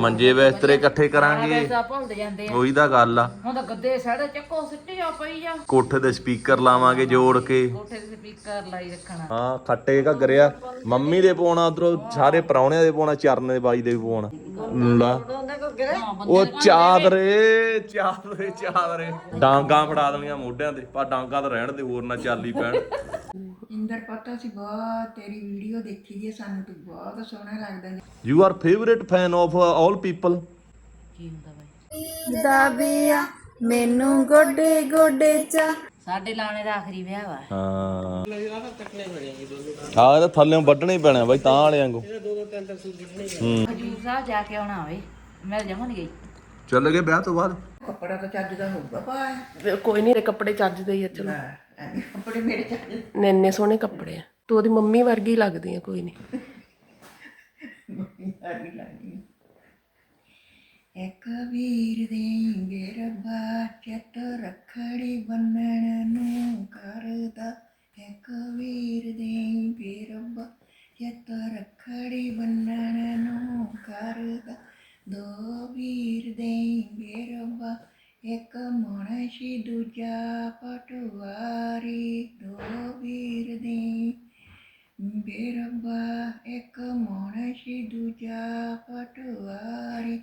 ਮੰਜੇ ਬਿਸਤਰੇ ਇਕੱਠੇ ਕਰਾਂਗੇ। ਵੈਸਾ ਭੁੱਲਦੇ ਜਾਂਦੇ ਆ। ਉਹੀ ਤਾਂ ਗੱਲ ਆ। ਹੁਣ ਤਾਂ ਗੱਦੇ ਸੜੇ ਚੱਕੋ ਸਿੱਟੀ ਜਾ ਪਈ ਜਾ ਕੋਠੇ ਤੇ ਸਪੀਕਰ ਲਾਵਾਂਗੇ ਜੋੜ ਕੇ। ਕੋਠੇ ਤੇ ਸਪੀਕਰ ਲਾਈ ਰੱਖਣਾ। ਹਾਂ ਖੱਟੇ ਘੱਗਰਿਆ ਮੰਮੀ ਦੇ ਪਾਉਣਾ ਉਧਰੋਂ ਸਾਰੇ ਪਰੌਣਿਆਂ ਦੇ ਪਾਉਣਾ ਚਰਨ ਦੇ ਬਾਈ ਦੇ ਵੀ ਪਾਉਣਾ ਲਾ। ਉਹ ਚਾਦਰੇ ਚਾਦਰੇ ਚਾਦਰੇ। ਡਾਂਗਾ ਫੜਾ ਦੇਣੀਆਂ ਮੋਢਿਆਂ ਤੇ। ਪਰ ਡਾਂਗਾ ਤਾਂ ਰਹਿਣ ਦੇ ਹੋਰ ਨਾ ਚਾਲੀ ਪੈਣ। ਇੰਦਰ ਪਤਾ ਸੀ ਬਹੁਤ ਤੇਰੀ ਵੀਡੀਓ ਦੇਖੀ ਦੀ ਹੈ, ਸਾਨੂੰ ਤੂੰ ਬਹੁਤ ਸੋਹਣਾ ਲੱਗਦਾ ਜੀ। You are favourite fan of all people ਕੀ ਹੁੰਦਾ ਬਾਈ? ਦਾਬੀਆ ਮੈਨੂੰ ਗੋਡੇ ਗੋਡੇ ਚ। ਸਾਡੇ ਲਾਣੇ ਦਾ ਆਖਰੀ ਵਿਆਹ ਵਾ। ਹਾਂ। ਹਾਂ ਇਹਦਾ ਥੱਲੇੋਂ ਵੱਢਣੇ ਹੀ ਪੈਣਾ ਬਾਈ ਤਾਂ ਵਾਲਿਆਂ ਵਾਂਗੂ। ਹਜੂਰ ਸਾਹਿਬ ਜਾ ਕੇ ਆਉਣਾ ਹੋਵੇ ਮੈਂ ਜਮਾ ਨਹੀਂ ਗਈ ਚੱਲ ਗਏ ਵਿਆਹ ਤੋਂ ਬਾਅਦ। ਕੱਪੜਾ ਤਾਂ ਚੱਜ ਦਾ ਹੋਊਗਾ। ਕੋਈ ਨਹੀਂ ਤੇ ਕੱਪੜੇ ਚੱਜਦੇ ਹੀ ਆ ਚਲੋ। ਕੱਪੜੇ ਮੇਰੇ ਚੱਜ ਦੇ। ਨੇ ਇੰਨੇ ਸੋਹਣੇ ਕੱਪੜੇ ਆ। ਤੂੰ ਉਹਦੀ ਮੰਮੀ ਵਰਗੀ ਲੱਗਦੀ ਆ ਕੋਈ ਨਹੀਂ ਲੱਗਦੀ ਇੱਕ ਵੀਰ ਦੇਂਗੇ ਰੱਬਾ ਚਿੱਤ ਰਖੜੀ ਬੰਨਣ ਨੂੰ ਕਰਦਾ। ਇੱਕ ਵੀਰ ਦੇਂਗੇ ਰੱਬਾ ਚਿੱਤ ਰਖੜੀ ਬੰਨਣ ਨੂੰ ਕਰਦਾ। ਦੋ ਵੀਰ ਦੇਂਗੇ ਰੱਬਾ ਇੱਕ ਮਣਸ਼ੀ ਦੂਜਾ ਪਟਵਾਰੀ। ਦੋ ਵੀਰ ਦੇ ਬੇਰਬਾ ਇੱਕ ਮੋਣਸ਼ੀ ਦੂਜਾ ਪਟਵਾਰੀ।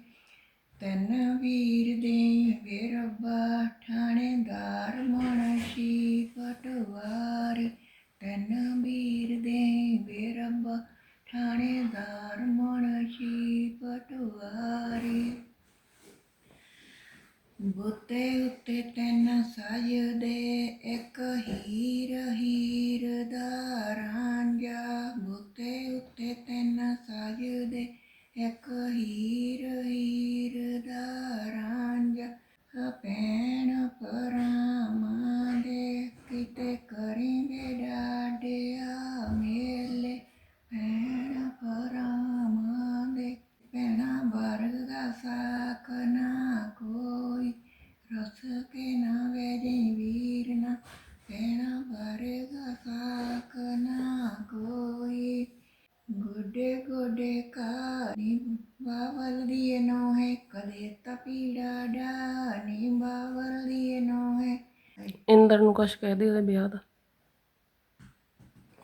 ਕੁਛ ਕਹਿ ਦੇ ਉਹਦੇ ਵਿਆਹ ਦਾ।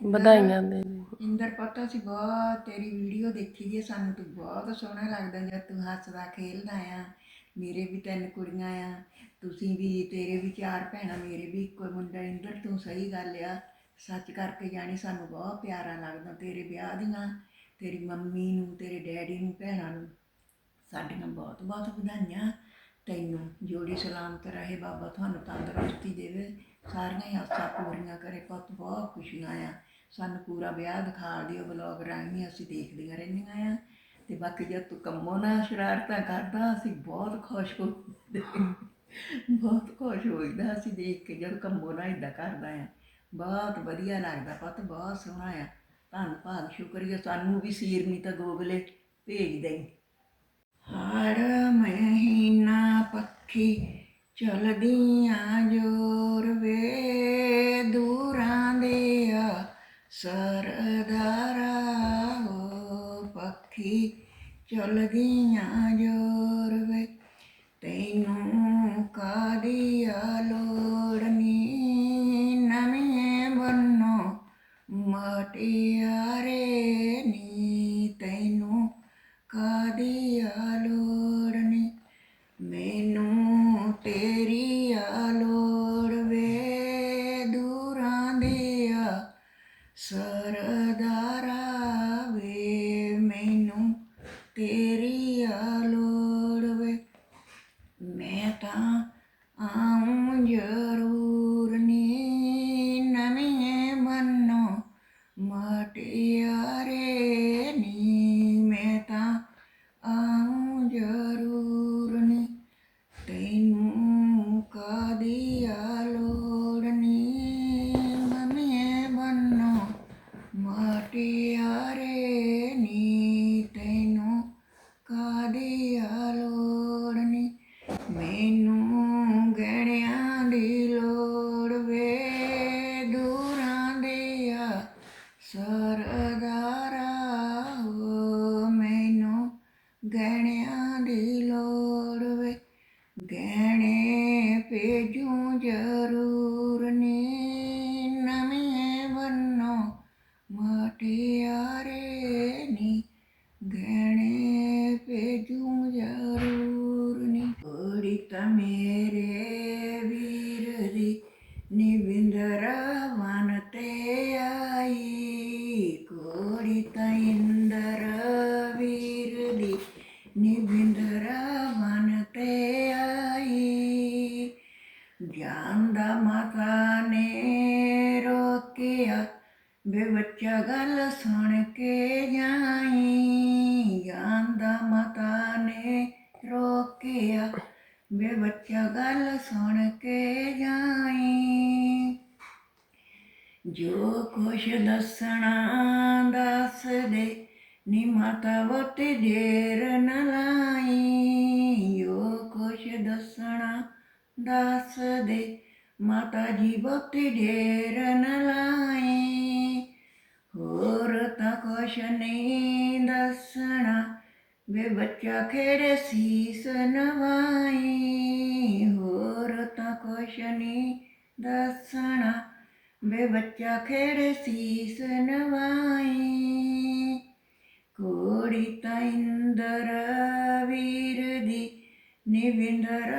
ਵਧਾਈਆਂ ਦੇ। ਇੰਦਰ ਪਤਾ ਸੀ ਬਹੁਤ ਤੇਰੀ ਵੀਡੀਓ ਦੇਖੀ ਦੀ ਹੈ, ਸਾਨੂੰ ਤੂੰ ਬਹੁਤ ਸੋਹਣਾ ਲੱਗਦਾ ਜਦ ਤੂੰ ਹੱਸਦਾ ਖੇਲਦਾ ਆ। ਮੇਰੇ ਵੀ ਤਿੰਨ ਕੁੜੀਆਂ ਆ ਤੁਸੀਂ ਵੀ ਤੇਰੇ ਵੀ ਚਾਰ ਭੈਣਾਂ ਮੇਰੇ ਵੀ ਇੱਕੋ ਮੁੰਡਾ ਇੰਦਰ ਤੂੰ ਸਹੀ ਗੱਲ ਆ। ਸੱਚ ਕਰਕੇ ਜਾਣੀ ਸਾਨੂੰ ਬਹੁਤ ਪਿਆਰਾ ਲੱਗਦਾ ਤੇਰੇ ਵਿਆਹ ਦੀਆਂ ਤੇਰੀ ਮੰਮੀ ਨੂੰ ਤੇਰੇ ਡੈਡੀ ਨੂੰ ਭੈਣਾਂ ਨੂੰ। ਸਾਡੀਆਂ ਬਹੁਤ ਬਹੁਤ ਵਧਾਈਆਂ। ਤੈਨੂੰ ਜੋੜੀ ਸਲਾਮਤ ਰਹੇ ਬਾਬਾ ਤੁਹਾਨੂੰ ਤੰਦਰੁਸਤੀ ਦੇਵੇ। ਸਾਰੀਆਂ ਹੀ ਆਸਾਂ ਪੂਰੀਆਂ ਕਰੇ, ਪੁੱਤ ਬਹੁਤ ਖੁਸ਼ੀਆਂ ਆ। ਸਾਨੂੰ ਪੂਰਾ ਵਿਆਹ ਦਿਖਾ ਦਿਓ ਬਲੌਗ ਰਾਹੀਂ ਅਸੀਂ ਦੇਖਦੀਆਂ ਰਹਿੰਦੀਆਂ ਆ। ਤੇ ਬਾਕੀ ਜਦ ਤੂੰ ਕੰਮੋਂ ਨਾਲ ਸ਼ਰਾਰਤਾਂ ਕਰਦਾ, ਅਸੀਂ ਬਹੁਤ ਖੁਸ਼ ਹੋ ਬਹੁਤ ਖੁਸ਼ ਹੋਈਦਾ ਅਸੀਂ ਦੇਖ ਕੇ, ਜਦ ਕੰਮੋਂ ਨਾ ਇਦਾਂ ਕਰਦਾ ਆ। ਬਹੁਤ ਵਧੀਆ ਲੱਗਦਾ ਪੁੱਤ, ਬਹੁਤ ਸੋਹਣਾ ਆ। ਧੰਨ ਭਾਗ, ਸ਼ੁਕਰੀਆ। ਸਾਨੂੰ ਵੀ ਸੀਰਨੀ ਤਾਂ ਗੋਗਲੇ ਭੇਜ ਦੇਈ। ਹਾੜ ਮਹੀਨਾ ਪੱਖੀ ਚਲਦੀਆਂ ਜੋਰ ਵੇ ਦੂਰਾਂ ਦੇ ਆ ਸਰਦਾਰਾ ਹੋ ਪੱਖੀ। ਚਲਦੀਆਂ ਜੋਰ ਵੇ ਕੁੜੀ ਕੁਛ ਦੱਸਣਾ ਦੱਸ ਦੇ ਮਾਤਾ ਜੀ ਵੋਤੇ ਢੇਰ ਨ ਲਾਈ ਹੋਰ ਤਾਂ ਕੁਛ ਨਹੀਂ ਦੱਸਣਾ, ਵੇ ਬੱਚਾ ਖੇੜੇ ਸੀਸ ਨਵਾਈ ਹੋਰ ਤਾਂ ਕੁਛ ਨਹੀਂ ਦੱਸਣਾ, ਵੇ ਬੱਚਾ ਖੇੜੇ ਸੀਸ ਨਵਾਈ ਕੋੜੀ ਤਾਂ ਇੰਦਰ ਵੀਰ ਦੀ ਨਿਵਿੰਦਰ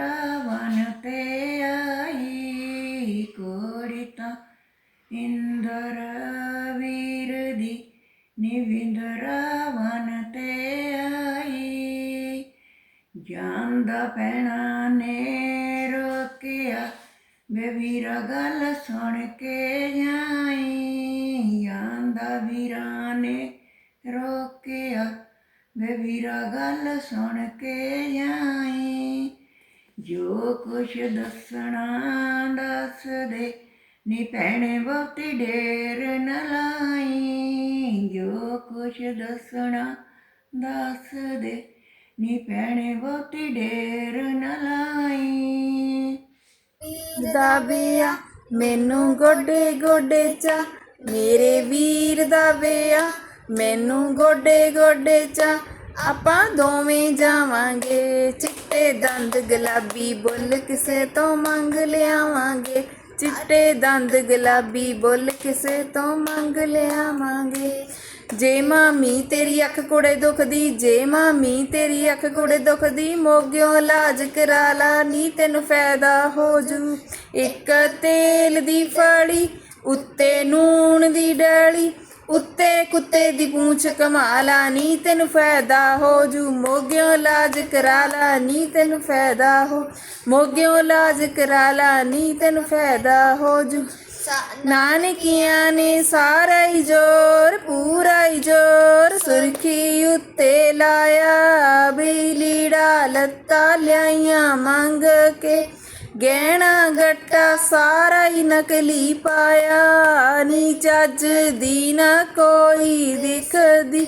ਵਨ ਤੇ ਆਈ ਕੋੜੀ ਤਾਂ ਇੰਦਰ ਵੀਰ ਦੀ ਨਿਵਿੰਦਰ ਵਨ ਤੇ ਆਈ ਜਾਂਦਾ ਪੈਣਾ ਨੇ ਰੋਕਿਆ ਵੇ ਗੱਲ ਸੁਣ ਕੇ ਜਾਈ ਜਾਂਦਾ ਵੀਰਾਂ ਨੇ ਰੋਕਿਆ ਵੇ ਗੱਲ ਸੁਣ ਕੇ ਜਾਈ ਜੋ ਕੁਛ ਦੱਸਣਾ ਦੱਸ ਦੇ। ਨੀ ਭੈਣੇ ਬਹੁਤੀ ਢੇਰ ਨ ਲਾਈ। ਜੋ ਕੁਛ ਦੱਸਣਾ ਦੱਸ ਦੇ। ਨੀ ਭੈਣੇ ਬਹੁਤੀ ਢੇਰ ਨ ਲਾਈ। ਦਾ ਬਿਆ ਮੈਨੂੰ ਗੋਡੇ ਗੋਡੇ ਚਾ, ਮੇਰੇ ਵੀਰ ਦਾ ਬਿਆ ਮੈਨੂੰ ਗੋਡੇ ਗੋਡੇ ਚਾ। ਆਪਾਂ ਦੋਵੇਂ ਜਾਵਾਂਗੇ ਚਿੱਟੇ ਦੰਦ ਗੁਲਾਬੀ ਬੁੱਲ ਕਿਸੇ ਤੋਂ ਮੰਗ ਲਿਆਵਾਂਗੇ। ਚਿੱਟੇ ਦੰਦ ਗੁਲਾਬੀ ਬੁੱਲ ਕਿਸੇ ਤੋਂ ਮੰਗ ਲਿਆਵਾਂਗੇ। ਜੇ ਮਾਮੀ ਤੇਰੀ ਅੱਖ ਕੁੜੇ ਦੁਖਦੀ, ਜੇ ਮਾਮੀ ਤੇਰੀ ਅੱਖ ਕੁੜੇ ਦੁਖਦੀ, ਮੋਗਿਓ ਇਲਾਜ ਕਰਾ ਲਾ, ਨੀ ਤੈਨੂੰ ਫਾਇਦਾ ਹੋ ਜੂ। ਇੱਕ ਤੇਲ ਦੀ ਫਾੜੀ, ਉੱਤੇ ਨੂਣ ਦੀ ਡਲੀ ਉੱਤੇ ਕੁੱਤੇ ਦੀ ਪੂੰਛ ਕਮਾਲਾ, ਨੀ ਤੈਨੂੰ ਫਾਇਦਾ ਹੋ ਜੂ। ਮੋਗਿਓ ਲਾਜ ਕਰਾ ਲਾ, ਨੀ ਤੈਨੂੰ ਫਾਇਦਾ ਹੋ। ਮੋਗਿਓ ਲਾਜ ਕਰਾ ਲਾ, ਨੀ ਤੈਨੂੰ ਫਾਇਦਾ ਹੋ ਜੂ। ਨਾਨਕੀਆਂ ਨੇ ਸਾਰਾ ਹੀ ਜੋਰ, ਪੂਰਾ ਹੀ ਜੋਰ ਸੁਰਖੀ ਉੱਤੇ ਲਾਇਆ। ਵੀ ਲੀੜਾ ਲੱਤਾ ਲਿਆਈਆਂ ਮੰਗ ਕੇ। ਗਹਿਣਾ ਗੱਟਾ ਸਾਰਾ ਹੀ ਨਕਲੀ ਪਾਇਆ। ਨੀ ਚੱਜ ਦੀ ਨਾ ਕੋਈ ਦਿਖਦੀ।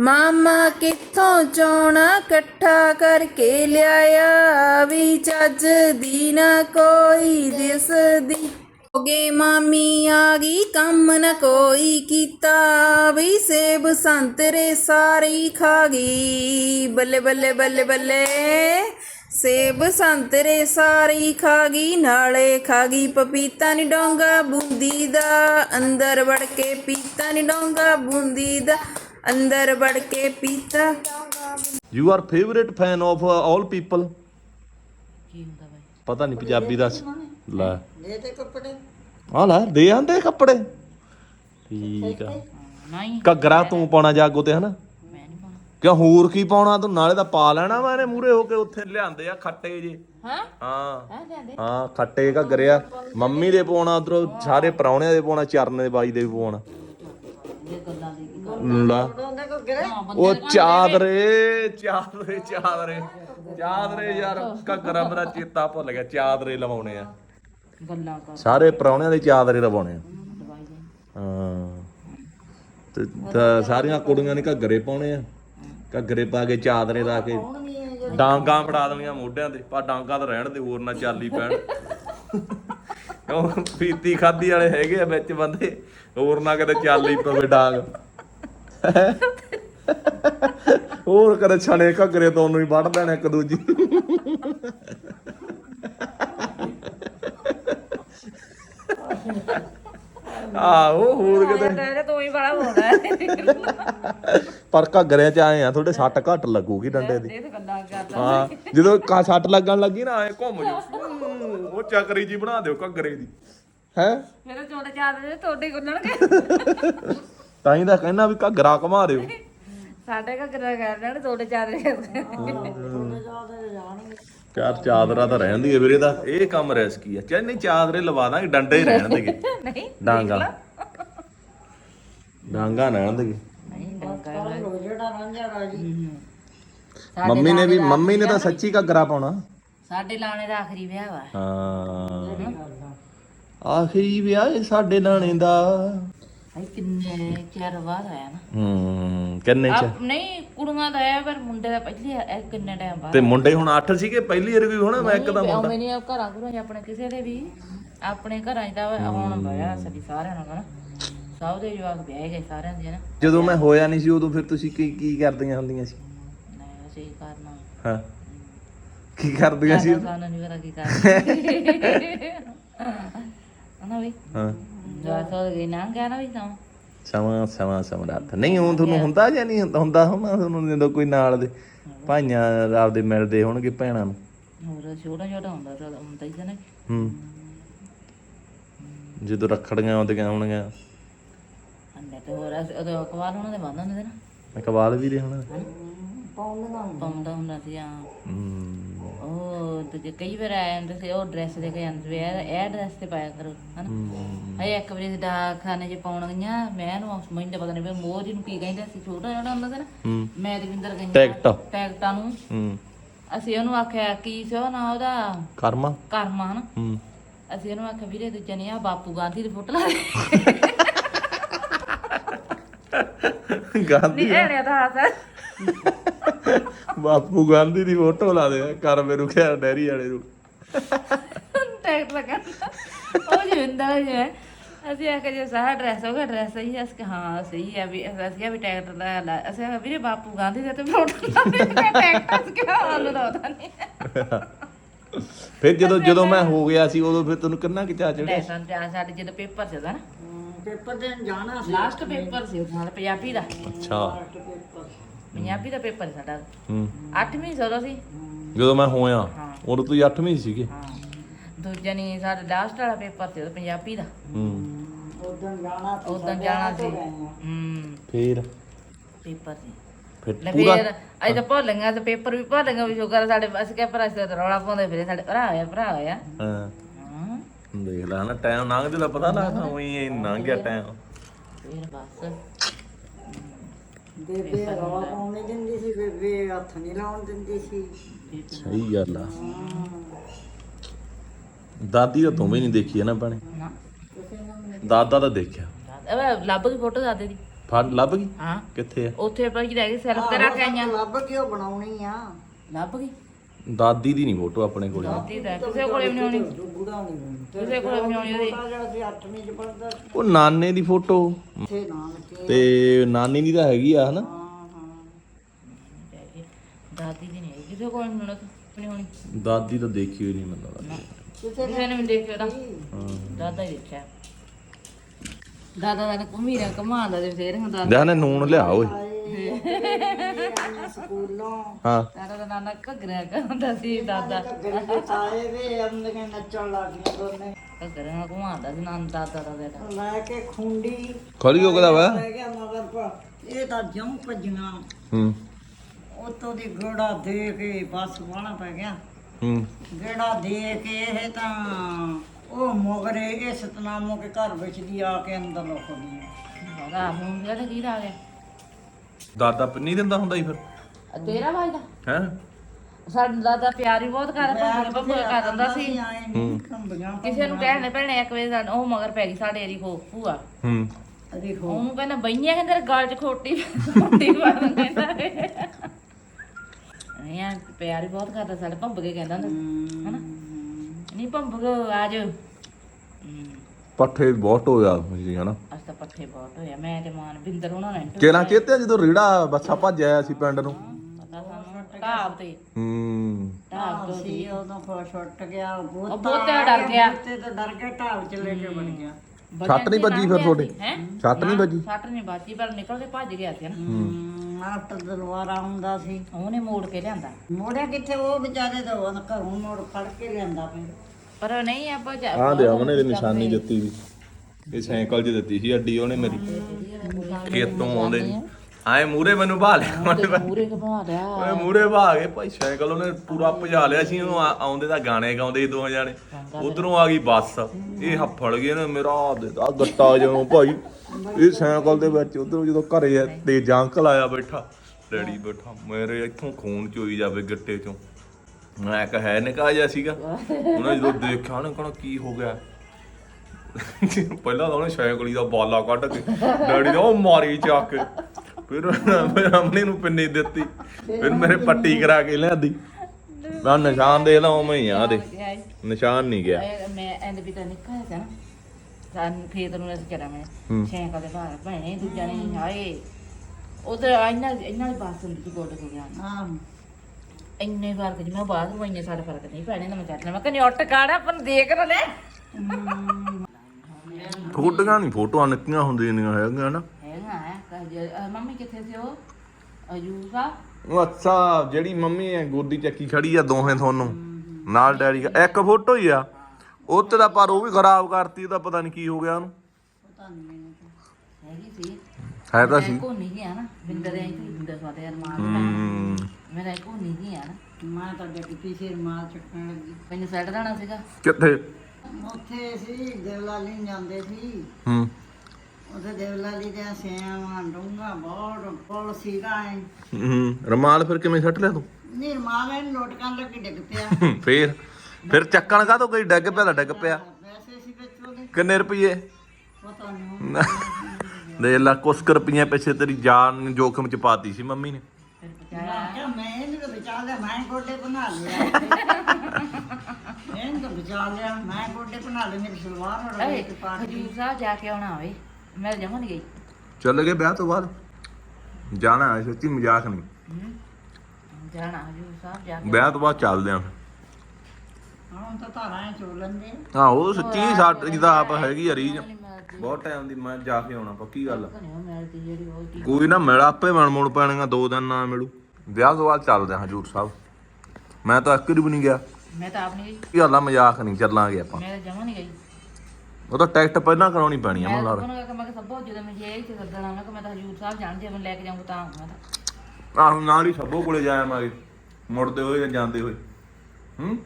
ਮਾਮਾ ਕਿੱਥੋਂ ਚੋਣਾ ਇਕੱਠਾ ਕਰਕੇ ਲਿਆਇਆ। ਵੀ ਚੱਜ ਦੀ ਨਾ ਕੋਈ ਦਿਸਦੀ। ਹੋਗੇ ਮਾਮੀ ਆ ਗਈ, ਕੰਮ ਨਾ ਕੋਈ ਕੀਤਾ। ਵੀ ਸੇਬ ਸੰਤਰੇ ਸਾਰੇ ਹੀ ਖਾ ਗਈ। ਬੱਲੇ ਬੱਲੇ ਬੱਲੇ ਬੱਲੇ। ਸੇਬ ਸੰਤਰੇ ਸਾਰੇ ਹੀ ਖਾ ਗਈ ਨਾਲੇ ਖਾ ਗਈ ਪਪੀਤਾ ਨੀ ਡੋਂਗਾ ਬੂੰਦੀ ਦਾ। ਅੰਦਰ ਵੜ ਕੇ ਪੀਤਾ ਨੀ ਡੋਂਗਾ ਬੂੰਦੀ ਦਾ। ਅੰਦਰ ਵੜ ਕੇ ਪੀਤਾ you are favourite fan of all people ਕੀ ਹੁੰਦਾ ਬਾਈ? ਪਤਾ ਨਹੀਂ ਪੰਜਾਬੀ ਦੱਸ ਲੈ ਦੇ ਤੇ ਕੱਪੜੇ। ਆ ਲੈ ਦੇ ਆਂਦੇ ਕੱਪੜੇ। ਠੀਕ ਆ। ਨਹੀਂ। ਘੱਗਰਾ ਤੂੰ ਪਾਉਣਾ ਜਾਗੋ ਤੇ ਹਨਾ? ਕਿਉਂ ਹੋਰ ਕੀ ਪਾਉਣਾ? ਤੂੰ ਨਾਲੇ ਤਾਂ ਪਾ ਲੈਣਾ ਵਾ ਇਹਨੇ ਮੂਰੇ ਹੋ ਕੇ ਉੱਥੇ ਲਿਆਂਦੇ ਆ ਖੱਟੇ ਜੇ ਹਾਂ? ਹਾਂ। ਹਾਂ ਲਿਆਂਦੇ? ਹਾਂ ਖੱਟੇ ਘੱਗਰੇ ਆ। ਮੰਮੀ ਦੇ ਪਾਉਣਾ ਉਧਰੋਂ ਸਾਰੇ ਪਰੌਣਿਆਂ ਦੇ ਪਾਉਣਾ ਚਰਨ ਦੇ ਬਾਈ ਦੇ ਵੀ ਪਾਉਣਾ। ਇਹ ਗੱਲਾਂ ਦੀ ਕੀ ਗੱਲ ਲਾ। ਉਹ ਚਾਦਰੇ ਚਾਦਰੇ ਚਾਦਰੇ। ਚਾਦਰੇ ਯਾਰ ਘੱਗਰਾ ਮੇਰਾ ਚੇਤਾ ਭੁੱਲ ਗਿਆ ਚਾਦਰੇ ਲਵਾਉਣੇ ਆ। ਗੱਲਾਂ ਕਰ ਸਾਰੇ ਪਰੌਣਿਆਂ ਦੇ ਚਾਦਰੇ ਲਵਾਉਣੇ ਆ। ਹਾਂ। ਤੇ ਤਾਂ ਸਾਰੀਆਂ ਕੁੜੀਆਂ ਨੇ ਘੱਗਰੇ ਪਾਉਣੇ ਆ। ਘੱਗਰੇ ਪਾ ਕੇ ਚਾਦਰੇ ਲਾ ਕੇ ਡਾਂਗਾ ਫੜਾ ਦੇਣੀਆਂ ਮੋਢਿਆਂ ਤੇ ਪਰ ਡਾਂਗਾ ਤਾਂ ਰਹਿਣ ਦੇ ਹੋਰ ਨਾ ਚਾਲੀ ਪੈਣ। ਕਿਉਂ? ਪੀਤੀ ਖਾਦੀ ਵਾਲੇ ਹੈਗੇ ਆ ਵਿੱਚ ਬੰਦੇ ਹੋਰ ਨਾ ਕਿਤੇ ਚੱਲ ਪਵੇ ਡਾਂਗ। ਹੋਰ ਕਦੇ ਛਣੇ ਘੱਗਰੇ ਤੋਂ ਹੀ ਵੱਢ ਦੇਣਾ ਇੱਕ ਦੂਜੀ। ਆਹੋ ਹੋਰ ਕਿਤੇ। ਤੇ ਤੂੰ ਹੀ ਬੜਾ ਬੋਲਦਾ ਪਰ ਘੱਗਰਿਆਂ ਚ ਆਏ ਆ ਥੋੜੇ ਸੱਟ ਘੱਟ ਲੱਗੂਗੀ ਡੰਡੇ ਦੀ। ਇਹ ਤਾਂ ਗੱਲਾਂ ਕਰਦਾ ਹਾਂ ਜਦੋਂ ਕਾ ਸੱਟ ਲੱਗਣ ਲੱਗੀ ਨਾ ਐ ਘੁੰਮ ਜਾ ਉਹ ਚੱਕਰੀ ਜੀ ਬਣਾ ਦਿਓ ਘੱਗਰੇ ਦੀ। ਹੈ? ਮੇਰੇ ਛੋਟੇ ਚਾਦਰ ਦੇ ਤੁਹਾਡੇ ਗੁੰਨਣਗੇ ਤਾਂ ਹੀ ਤਾਂ ਕਹਿਣਾ ਵੀ ਘੱਗਰਾ ਘਮਾ ਦਿਓ। ਸਾਡੇ ਘੱਗਰਾ ਕਰ ਲੈਣ ਤੁਹਾਡੇ ਚਾਦਰ ਚਾਰ ਚਾਦਰਾ ਤਾਂ ਰਹਿੰਦੀ ਹੈ ਵੀਰੇ ਦਾ। ਇਹ ਕੰਮ ਰਿਸਕੀ ਆ। ਚਾਹੇ ਨਹੀਂ ਚਾਦਰੇ ਲਵਾ ਦਾਂਗੇ ਡੰਡੇ ਹੀ ਰਹਿਣ ਦੇਗੇ। ਨਹੀਂ ਡਾਂਗਾ। ਡਾਂਗਾ ਰਹਿਣ ਦੇਗੇ। ਮੰਮੀ ਨੇ ਵੀ ਮੰਮੀ ਨੇ ਤਾਂ ਸੱਚੀ ਘੱਗਰਾ ਪਾਉਣਾ। ਸਾਡੇ ਲਾਣੇ ਦਾ ਆਖਰੀ ਵਿਆਹ ਵਾ। ਹਾਂ। ਆਖਰੀ ਵਿਆਹ ਏ ਸਾਡੇ ਨਾਣੇ ਦਾ। ਕਿੰਨੇ ਚਿਰ ਬਾਅਦ ਆਇਆ ਨਾ। ਹੂੰ ਕਿੰਨੇ ਚ ਆਪ ਨਹੀਂ ਕੁੜੀਆਂ ਦਾ ਆਇਆ ਪਰ ਮੁੰਡੇ ਦਾ ਪਹਿਲੀ ਇਹ ਕਿੰਨੇ ਟਾਈਮ ਬਾਅਦ ਤੇ ਮੁੰਡੇ ਹੁਣ 8 ਸੀਗੇ ਪਹਿਲੀ ਵਾਰ ਵੀ ਹੋਣਾ ਮੈਂ ਇੱਕ ਦਾ ਮੁੰਡਾ ਉਵੇਂ ਨਹੀਂ ਘਰਾਂ ਘਰਾਂ 'ਚ ਆਪਣੇ ਕਿਸੇ ਦੇ ਵੀ ਆਪਣੇ ਘਰਾਂ 'ਚ ਤਾਂ ਹੁਣ ਵਿਆਹ ਸਦੀ ਸਾਰਿਆਂ ਨਾਲ ਹਨਾ ਸਭ ਦੇ ਜਵਾਕ ਵਿਆਹ ਗਏ ਸਾਰਿਆਂ ਦੇ ਨਾ। ਜਦੋਂ ਮੈਂ ਹੋਇਆ ਨਹੀਂ ਸੀ ਉਦੋਂ ਫਿਰ ਤੁਸੀਂ ਕੀ ਕੀ ਕਰਦੀਆਂ ਹੁੰਦੀਆਂ ਸੀ? ਨਹੀਂ ਅਸੀਂ ਕਰਨਾ। ਹਾਂ। ਕੀ ਕਰਦੀਆਂ ਸੀ? ਸਾਨੂੰ ਨਹੀਂ ਪਤਾ ਕੀ ਕਰਨਾ। ਹਨਾ ਵੀ? ਹਾਂ। ਜਵਾ ਸੋ ਗਈ ਨਾ ਗਿਆ ਨਾ ਵੀ ਤਾਂ ਸਮਾਂ ਸਮਾਂ ਸਮਰਾਤ ਨਹੀਂ ਉਹ ਤੁਹਾਨੂੰ ਹੁੰਦਾ ਜਾਂ ਨਹੀਂ ਹੁੰਦਾ? ਹੁੰਦਾ ਹੋਣਾ ਤੁਹਾਨੂੰ ਜਦੋਂ ਕੋਈ ਨਾਲ ਦੇ ਭਾਈਆਂ ਆਪਦੇ ਮਿਲਦੇ ਹੋਣਗੇ ਭੈਣਾਂ ਨੂੰ? ਹੋਰ ਛੋਟਾ ਛੋਟਾ ਹੁੰਦਾ ਤਾਂ ਹੁੰਦਾ ਹੀ ਨਾ। ਹੂੰ। ਜਦੋਂ ਰੱਖੜੀਆਂ ਆਉਂਦੀਆਂ ਹੋਣਗੀਆਂ? ਅੰਡੇ ਤੇ ਹੋਰ ਉਦੋਂ ਕਵਾਲ ਉਹਨਾਂ ਦੇ ਬੰਦ ਹੁੰਦੇ ਨਾ। ਇਕਬਾਲ ਵੀ ਰਹੇ ਹੋਣਾ। ਪਾਉਂਦਾ ਹੁੰਦਾ। ਸੀ ਆ ਹੂੰ। ਉਹ ਤੇ ਜੇ ਕਈ ਵਾਰ ਆਏ ਹੁੰਦੇ ਸੀ ਉਹ ਡਰੈਸ ਦੇ ਕੇ ਜਾਂਦੇ ਸੀ ਇਹ ਇਹ ਡਰੈਸ ਤੇ ਪਾਇਆ ਕਰੋ ਹਨਾ? ਹਏ ਇੱਕ ਵਾਰੀ ਡਾਕਖਾਨੇ 'ਚ ਪਾਉਣ ਗਈਆਂ ਮੈਂ ਮੈਨੂੰ ਤਾਂ ਪਤਾ ਨਹੀਂ ਵੀ ਮੋਹ ਜੀ ਨੂੰ ਕੀ ਕਹਿੰਦੇ ਸੀ ਛੋਟਾ ਜਿਹੜਾ ਹੁੰਦਾ ਸੀ ਨਾ ਮੈਂ ਤੇ ਵਿੰਦਰ ਗਈਆਂ। ਟਿਕਟ। ਟੈਕਟਾਂ ਨੂੰ। ਅਸੀਂ ਉਹਨੂੰ ਆਖਿਆ ਕੀ ਸੀ ਉਹ ਨਾ ਉਹਦਾ? ਕਰਮਾ। ਕਰਮਾ ਹਨਾ? ਅਸੀਂ ਉਹਨੂੰ ਆਖਿਆ ਵੀਰੇ ਦੂਜਾ ਨਹੀਂ ਆ ਬਾਪੂ ਗਾਂਧੀ ਦੀ ਫੋਟੋ ਲਾ ਦੇ। ਗਾਂਧੀ ਨਹੀਂ ਇਹਨੇ ਤਾਂ ਹਾਸਾ ਬਾਪੂ ਗਾਂਧੀ ਦੀ ਫੋਟੋ ਲਾ ਦੇ ਕਰ ਮੈਨੂੰ ਖਿਆ ਡੈਰੀ ਵਾਲੇ ਨੂੰ। ਟੈਕਟ ਲਗਾ ਉਹ ਜਿੰਦਾ ਜਿਹਾ ਅਸੀਂ ਆਖਿਆ ਜੇ ਸਾਰਾ ਡਰੈਸ ਹੋ ਗਿਆ ਡਰੈਸ ਸਹੀ ਹੈ ਅਸੀਂ ਕਿਹਾ ਹਾਂ ਸਹੀ ਹੈ ਵੀ ਅਸੀਂ ਕਿਹਾ ਵੀ ਟੈਕਟ ਦਾ ਲਾ- ਅਸੀਂ ਆਖਿਆ ਵੀਰੇ ਬਾਪੂ ਗਾਂਧੀ ਦਾ ਤੇ ਫੋਟੋ ਲਾ ਦੇ। ਟੈਕਟ ਅਸੀਂ ਕਿਹਾ ਸਾਨੂੰ ਤਾਂ ਪਤਾ ਨਹੀਂ। ਫਿਰ ਜਦੋਂ ਜਦੋਂ ਮੈਂ ਹੋ ਗਿਆ ਸੀ ਉਦੋਂ ਫਿਰ ਤੈਨੂੰ ਕਿੰਨਾ ਕਿ ਚਾ ਚੜਿਆ ਟੈਸਨ ਤੇ ਆ ਸਾਡੇ ਜਦੋਂ ਪੇਪਰ ਸੀ ਉਹਦਾ ਨਾ। ਪੇਪਰ ਦੇਣ ਜਾਣਾ ਸੀ। ਲਾਸਟ ਪੇਪਰ ਸੀ ਉਹਦਾ ਪੰਜਾਬੀ ਦਾ। ਅੱਛਾ। ਪੰਜਾਬੀ ਦਾ ਪੇਪਰ ਸੀ ਸਾਡਾ। ਹੂੰ। 8ਵੀਂ ਸੀ ਉਦੋਂ ਸੀ। ਜਦੋਂ ਮੈਂ ਹੋਇਆ ਉਦੋਂ ਤੁਸੀਂ 8ਵੀਂ ਸੀਗੇ। ਹਾਂ। ਦੂਜਾ ਨਹੀਂ ਸਾਡਾ ਲਾਸਟ ਵਾਲਾ ਪੇਪਰ ਸੀ ਪੰਜਾਬੀ ਦਾ। ਹੂੰ। ਉਦੋਂ ਜਾਣਾ ਸੀ ਹੂੰ। ਫੇਰ? ਪੇਪਰ ਸੀ। ਫਿਰ ਲੈ ਪੂਰਾ ਫੇਰ ਅਜੇ ਤਾਂ ਭੁੱਲ ਗਈਆਂ ਤੇ ਪੇਪਰ ਵੀ ਭੁੱਲ ਗਈਆਂ ਵੀ ਸ਼ੁਕਰ ਸਾਡੇ ਕਿਹਾ ਪਰ ਅਸੀਂ ਤਾਂ ਰੌਲਾ ਪਾਉਂਦੇ ਫਿਰੇ ਸਾਡੇ ਭਰਾ ਹੋਇਆ ਭਰਾ ਹੋਇਆ। ਹਾਂ। ਹਾਂ। ਦੇਖ ਲੈ ਨਾ ਟਾਈਮ ਲੰਘਦੇ ਦਾ ਪਤਾ ਲੱਗਦਾ ਉਹੀ ਲੰਘ ਗਿਆ ਟਾਈਮ ਫੇਰ ਬਸ। ਬੇਬੇ ਰੌਲਾ ਪਾਉਣ ਨਹੀਂ ਦਿੰਦੀ ਸੀ ਬੇਬੇ ਹੱਥ ਨਹੀਂ ਲਾਉਣ ਦਿੰਦੀ ਸੀ। ਸਹੀ ਗੱਲ ਆ। ਦਾਦੀ ਤਾਂ ਤੂੰ ਵੀ ਨਹੀਂ ਦੇਖੀ ਹੈ ਨਾ ਭੈਣੇ? ਨਾ। ਦਾਦਾ ਤਾਂ ਦੇਖਿਆ। ਲੱਭ ਦੀ ਫੋਟੋ ਦਾਦੇ ਦੀ। ਫੜ ਲੱਭ ਗਈ? ਹਾਂ। ਕਿੱਥੇ ਆ? ਉੱਥੇ ਭਾਈ ਰਹਿ ਗਈ ਸੈਲਫ ਤੇ ਰੱਖ ਆਈਆਂ। ਲੱਭ ਕੇ ਉਹ ਬਣਾਉਣੀ ਆ। ਲੱਭ ਗਈ? ਦਾਦੀ ਦੀ ਨਹੀਂ ਫੋਟੋ ਆਪਣੇ ਕੋਲ। ਦਾਦੀ ਦਾ ਕਿਸੇ ਕੋਲੇ ਵੀ ਨਹੀਂ ਬੁੜਾ ਕਿਸੇ ਕੋਲੇ ਵੀ ਨਹੀਂ ਉਹਦੀ। ਜਿਹੜਾ ਸੀ 8ਵੀਂ ਚ ਪੜਦਾ ਉਹ ਨਾਨੇ ਦੀ ਫੋਟੋ। ਨਾਮ ਤੇ ਨਾਨੀ ਦੀ ਤਾਂ ਹੈਗੀ ਆ ਹਨਾ? ਦਾਦੀ ਦੀ ਨਹੀਂ ਹੈਗੀ, ਕਿਸੇ ਕੋਲੇ ਨਹੀਂ ਹੋਣੀ ਦਾਦੀ ਤਾਂ ਦੇਖੀ ਹੋਈ ਨਹੀਂ ਮੈਨੂੰ ਲੱਗਦਾ। ਕਿਸੇ ਨੇ ਵੀ ਦੇਖਿਆ ਤਾਂ ਦਾਦਾ ਹੀ ਦੇਖਿਆ। ਦਾਦਾ ਦਾ ਘੁੰਮੀ ਰਿਹਾ ਘਮਾਉਂਦਾ ਤੇ ਫੇਰ ਹੁੰਦਾ ਦੇਖਨੇ ਨੂਣ ਲਿਆ ਓਏ। ਸਕੂਲੋਂ ਹਾਂ। ਦਾਦਾ ਦਾ ਨਾਨਾ ਘਗਰਿਆ ਕਰਦਾ ਸੀ ਦਾਦਾ। ਗੜੇ ਆਏ ਵੇ ਅੰਦਰ ਨੱਚਣ ਲੱਗ ਗਏ ਦੋਨੇ। ਘਗਰਿਆ ਘੁਮਾਉਂਦਾ ਸੀ ਨਾਨਾ ਦਾਦਾ ਦਾ ਬੇਟਾ ਲੈ ਕੇ ਖੁੰਡੀ ਖੋਲੀ ਉਹਦਾ ਵਾ ਪੈ ਗਿਆ ਮਗਰ ਪਾ ਇਹ ਤਾਂ ਜੰਮ ਭੱਜੀਆਂ ਹੂੰ। ਉਤੋਂ ਦੀ ਗੋੜਾ ਦੇ ਕੇ ਬਸ ਵਾਣਾ ਪੈ ਗਿਆ। ਹੂੰ। ਗੇੜਾ ਦੇ ਕੇ ਇਹ ਤਾਂ ਉਹ ਮਗਰੇ ਇਹ ਸਤਨਾਮੋ ਕੇ ਘਰ ਵਿੱਚ ਦੀ ਆ ਕੇ ਅੰਦਰ ਲੁਕ ਗਈ। ਹੋਗਾ ਹੁਣ ਜਿਹੜਾ ਕੀ ਆ ਗਿਆ ਦਾਦਾ ਨਹੀਂ ਦਿੰਦਾ ਹੁੰਦਾ ਹੀ ਫਿਰ। ਆ ਤੇਰਾ ਭਾਈ ਦਾ ਹੈ? ਸਾਡਾ ਦਾਦਾ ਪਿਆਰ ਹੀ ਬਹੁਤ ਕਰਦਾ ਪੰਗ ਪੰਗ ਕਰ ਦਿੰਦਾ ਸੀ। ਕਿਸੇ ਨੂੰ ਕਹਿਣੇ ਭੈਣੇ ਇੱਕ ਵੇਲੇ ਸਾਨੂੰ ਉਹ ਮਗਰ ਪੈ ਗਈ ਸਾਡੇ ਏਰੀ ਕੋ ਭੂਆ। ਹੂੰ। ਦੇਖੋ। ਉਹਨੂੰ ਕਹਿੰਦਾ ਬਈਆਂ ਕਹਿੰਦੇ ਗਲ 'ਚ ਖੋਟੀ ਖੋਟੀ ਮਾਰਨ ਕਹਿੰਦਾ ਆ ਪਿਆਰ ਹੀ ਬਹੁਤ ਕਰਦਾ ਸਾਡੇ ਭੰਬਗੇ ਕਹਿੰਦਾ ਹੁੰਦਾ। ਹਨਾ? ਨਹੀਂ ਭੰਬਗ ਆ ਜਾ ਪੱਠੇ ਬਹੁਤ ਹੋ ਜਾ ਜੀ ਹਨਾ? ਤਾਂ ਪੱਠੇ ਬਹੁਤ ਹੋਇਆ ਮੈਂ ਤੇ ਮਾਨ ਬਿੰਦਰ ਉਹਨਾਂ ਨੇ ਕੇਲਾ ਚੇਤੇ ਜਦੋਂ ਰੀੜਾ ਬੱਸਾ ਭੱਜ ਆਇਆ ਸੀ ਪਿੰਡ ਨੂੰ? ਪਤਾ ਸਾਨੂੰ ਢਾਬ ਤੇ। ਹੂੰ। ਢਾਬ ਤੋਂ ਸੀ ਉਦੋਂ ਗਿਆ ਉਹ ਬਹੁਤਾ ਡਰ ਗਿਆ। ਤੇ ਤਾਂ ਡਰ ਕੇ ਢਾਬ ਚ ਲੈ ਕੇ ਬਣ ਗਿਆ। ਛੱਟ ਨਹੀਂ ਵੱਜੀ ਫਿਰ ਤੁਹਾਡੇ? ਹੈ? ਛੱਟ ਨਹੀਂ ਵੱਜੀ? ਸੱਟ ਨਹੀਂ ਬਾਜੀ ਪਰ ਨਿਕਲ ਕੇ ਭੱਜ ਗਿਆ ਸੀ ਨਾ। ਆਟ ਦਲਵਾਰਾ ਹੁੰਦਾ ਸੀ। ਉਹਨੇ ਮੋੜ ਕੇ ਲਿਆਂਦਾ। ਮੋੜਿਆ ਕਿੱਥੇ ਉਹ ਵਿਚਾਰੇ ਉਹ ਘਰੋਂ ਮੋੜ ਫੜ ਕੇ ਲਿਆਂਦਾ ਫਿਰ। ਪਰ ਉਹ ਨਹੀਂ ਆਪਾਂ ਆਹ ਦੇ ਉਹਨੇ ਦੀ ਨਿਸ਼ਾਨੀ ਦਿੱਤੀ ਸੀ ਇਹ ਸਾਈਕਲ 'ਚ ਦਿੱਤੀ ਸੀ ਅੱਡੀ ਉਹਨੇ ਮੇਰੀ। ਖੇਤੋਂ ਆਉਂਦੇ ਜੀ ਆਏ ਮੂਰੇ ਮੈਨੂੰ ਭਾ ਲਿਆ ਉਹਨੇ ਪੂਰੇ ਘਬਾ ਲਿਆ। ਓਏ ਮੂਰੇ ਭਾ ਕੇ ਭਾਈ ਸਾਈਕਲ ਉਹਨੇ ਪੂਰਾ ਭਜਾ ਲਿਆ ਸੀ ਉਹ ਆਉਂਦੇ ਤਾਂ ਗਾਣੇ ਗਾਉਂਦੇ ਸੀ ਦੋਵੇਂ ਜਾਣੇ। ਉਧਰੋਂ ਆ ਗਈ ਬੱਸ। ਇਹ ਹੱਫੜ ਗਏ ਨੇ ਮੇਰਾ ਆ ਗੱਟਾ ਜਦੋਂ ਭਾਈ। ਇਹ ਸਾਈਕਲ ਦੇ ਵਿੱਚ ਉਧਰੋਂ ਜਦੋਂ ਘਰੇ ਆ ਤੇ ਜਾਂਕਲ ਆਇਆ ਬੈਠਾ ਡੈਡੀ ਬੈਠਾ ਮੇਰੇ ਇੱਥੋਂ ਖੂਨ ਚੋਈ ਜਾਵੇ ਗੱਟੇ ਚੋਂ। ਮੈਂ ਕਿਹਾ ਹੈ ਨਿਕਾ ਜਿਹਾ ਸੀਗਾ। ਉਹਨੇ ਜਦੋਂ ਦੇਖਿਆ ਉਹਨੇ ਕਹਣਾ ਕੀ ਹੋ ਗਿਆ? ਪਹਿਲਾਂ ਤਾਂ ਉਹਨੇ ਸਾਈਕਲੀ ਦਾ ਬਾਲਾ ਕੱਢ ਕੇ ਡੈਡੀ ਨੇ ਉਹ ਮਾਰੀ ਚੱਕ ਕੇ। ਫਿਰ ਫਿਰ ਅਮਨੇ ਨੂੰ ਪਿੰਨੀ ਦਿੱਤੀ। ਫਿਰ ਮੇਰੇ ਪੱਟੀ ਕਰਾ ਕੇ ਲਿਆਂਦੀ। ਮੈਂ ਨਿਸ਼ਾਨ ਦੇ ਲਾ ਉਵੇਂ ਹੀ ਆ ਦੇ ਨਿਸ਼ਾਨ ਨਹੀਂ ਗਿਆ। ਮੈਂ ਐਂਡ ਵੀ ਤਾਂ ਨਿਕਲਿਆ ਸੀ ਨਾ। ਸਾਨੂੰ ਖੇਤ ਨੂੰ ਅਸੀਂ ਚੜਾ ਮੈਂ ਸ਼ੈਂਕਾ ਦੇ ਬਾਹਰ ਭੈਣੇ ਦੂਜਾ ਨਹੀਂ ਹਾਏ ਉਧਰ ਇੰਨਾ ਇੰਨਾ ਦੀ ਬਾਤ ਹੁੰਦੀ ਸੀ ਗੋਡ ਹੋ ਗਿਆ ਹਾਂ। ਇੰਨੇ ਵਾਰ ਕਿ ਮੈਂ ਬਾਅਦ ਨੂੰ ਇੰਨੇ ਸਾਡੇ ਫ਼ਰਕ ਨਹੀਂ। ਪੈਣੇ ਨਾ ਮੈਂ ਚੱਟਣਾ ਮੈਂ ਕਹਿੰਦੀ ਉੱਟ ਕਾੜਾ ਆਪਾਂ ਨੂੰ ਦੇਖ ਰ ਲੈ ਫੋਟੋਆਂ ਨਹੀਂ ਫੋਟੋਆਂ ਨਿੱਕੀਆਂ ਹੁੰਦੀਆਂ ਨਹੀਂ ਹੈਗੀਆਂ ਨਾ। ਹੈਗਾ ਹੈ ਕਹ ਮੰਮੀ ਕਿੱਥੇ ਸੀ ਉਹ? ਅਯੂਬਾ ਉਹ ਅੱਛਾ ਜਿਹੜੀ ਮੰਮੀ ਹੈ ਗੋਦੀ ਚੱਕੀ ਖੜੀ ਆ ਦੋਹੇ ਤੁਹਾਨੂੰ। ਨਾਲ ਡੈਡੀ ਦਾ ਇੱਕ ਫੋਟੋ ਹੀ ਆ। ਉਹ ਤੇ ਤਾਂ ਪਰ ਉਹ ਵੀ ਖਰਾਬ ਕਰਤੀ ਉਹਦਾ ਪਤਾ ਨਹੀਂ ਕੀ ਹੋ ਗਿਆ ਉਹਨੂੰ। ਹੈਗੀ ਸੀ। ਹੈ ਤਾਂ ਸੀ। ਕੋ ਨਹੀਂ ਗਿਆ ਨਾ ਬਿੰਦਰ ਐਂ ਕਿ ਬਿੰਦਰ ਸਵਾਦੇ ਅਰਮਾਨ ਹਮ, ਮੇਰਾ ਕੋ ਨਹੀਂ ਗਿਆ ਨਾ। ਮੈਂ ਤਾਂ ਡਿੱਗ ਪਈ ਸਿਰ ਮਾਰ ਚੱਕਣ ਲੱਗੀ। ਮੈਨੂੰ ਸੈੱਟ ਦੇਣਾ ਸੀਗਾ। ਕਿੱਥੇ? ਉੱਥੇ ਸੀ ਦੇਵਲਾਲੀ ਨੂੰ ਜਾਂਦੇ ਸੀ। ਹੂੰ। ਉੱਥੇ ਦੇਵਲਾਲੀ ਦੇ ਸਿਆਵਾਂ ਡੂੰਗਾ ਬਹੁਤ ਪੁਲ ਸੀਗਾ ਐ। ਹੂੰ ਰਮਾਲ ਫਿਰ ਕਿਵੇਂ ਛੱਟ ਲਿਆ ਤੂੰ? ਨਿਰਮਾਲੇ ਨੂੰ ਲੋਟ ਕਰਨ ਲੱਗੀ ਡਿੱਗ ਪਿਆ। ਫੇਰ? ਫਿਰ ਚੱਕਣ ਕਾ ਤੋਂ ਗਈ ਡੱਗ ਪਿਆ ਤਾਂ ਡੱਗ ਪਿਆ? ਵੈਸੇ ਸੀ ਵਿੱਚ ਉਹਦੇ ਕਿੰਨੇ ਰੁਪਏ ਪਤਾ ਨਹੀਂ ਦੇ ਲਾ ਕੁਛ ਕੁ ਰੁਪਈਆਂ ਪਿੱਛੇ ਤੇਰੀ ਜਾਨ ਜੋਖਮ ਚ ਪਾਤੀ ਸੀ ਮੰਮੀ ਨੇ। ਮੈਂ ਕਿਹਾ ਮੈਂ ਇਹਨੂੰ ਲਿਆ ਮੈਂ ਗੋਡੇ ਬਣਾ ਲਿਆ। ਇਹਨੂੰ ਤਾਂ ਬਚਾ ਲਿਆ। ਮੈਂ ਗੋਡੇ ਬਣਾ ਲਏ ਮੇਰੀ ਸਲਵਾਰ ਹੋਰ ਏ ਇੱਕ ਪਾ ਕੇ ਹਜੂਰ ਸਾਹਿਬ ਜਾ ਕੇ ਆਉਣਾ ਹੋਵੇ ਮੈਂ ਜਮਾ ਨਹੀਂ ਗਈ। ਚੱਲ ਗਏ ਵਿਆਹ ਤੋਂ ਬਾਅਦ? ਜਾਣਾ ਹੈ ਸੱਚੀ ਮਜ਼ਾਕ ਨਹੀਂ। ਜਾਣਾ ਹਜੂਰ ਸਾਹਿਬ ਜਾ ਕੇ ਵਿਆਹ ਤੋਂ ਬਾਅਦ ਚੱਲਦੇ ਆਂ ਹੁਣ ਤਾਂ ਧਾਰਾਂ ਚੋ ਲੈਂਦੇ ਹਾਂ ਉਹ ਸੱਚੀ ਸਾਡੀ ਤਾਂ ਆਪ ਹੈਗੀ ਆ ਰੀਜ। ਬਹੁਤ ਟਾਈਮ ਦੀ ਮੈਂ ਜਾ ਕੇ ਆਉਣਾ ਪੱਕੀ ਗੱਲ ਆ। ਘਣਿਓ ਮਿਲਦੀ ਜਿਹੜੀ ਉਹ ਕੀ ਕੋਈ ਨਾ ਮਿਲ ਆਪੇ ਮਣ ਮੁੜ ਪੈਣਗਾ ਦੋ ਦਿਨ ਨਾ ਮਿਲੂ। ਵਿਆਹ ਤੋਂ ਬਾਅਦ ਚੱਲਦੇ ਹਾਂ ਹਜੂਰ ਸਾਹਿਬ। ਮੈਂ ਤਾਂ ਇੱਕ ਵੀ ਨਹੀਂ ਗਿਆ। ਮੈਂ ਤਾਂ ਆਪ ਨਹੀਂ ਗਈ। ਕੀ ਆ ਮਜ਼ਾਕ ਨਹੀਂ ਚੱਲਾਂਗੇ ਆਪਾਂ। ਮੈਂ ਜਮਾ ਨਹੀਂ ਗਈ। ਉਹ ਤਾਂ ਟਿਕਟ ਪਹਿਲਾਂ ਕਰਾਉਣੀ ਪੈਣੀ ਆ ਮੈਂ ਲੱਗਦਾ। ਉਹਨਾਂ ਮੈਂ ਕਿ ਸਭੋ ਜਦੋਂ ਮੈਂ ਜੇ ਇੱਥੇ ਸੱਦਣਾ ਮੈਂ ਕਿ ਮੈਂ ਤਾਂ ਹਜੂਰ ਸਾਹਿਬ ਜਾਣ ਜੇ ਮੈਂ ਲੈ ਕੇ ਜਾਊਂਗਾ ਤਾਂ ਆਊਂਗਾ ਤਾਂ। ਆਹੋ ਨਾਲ ਹੀ ਸਭੋ ਕੋਲੇ ਜਾਵਾਂਗੇ ਮੁੜਦੇ ਹੋਏ ਜਾਂ ਜਾਂਦੇ ਹੋਏ। ਹੂੰ?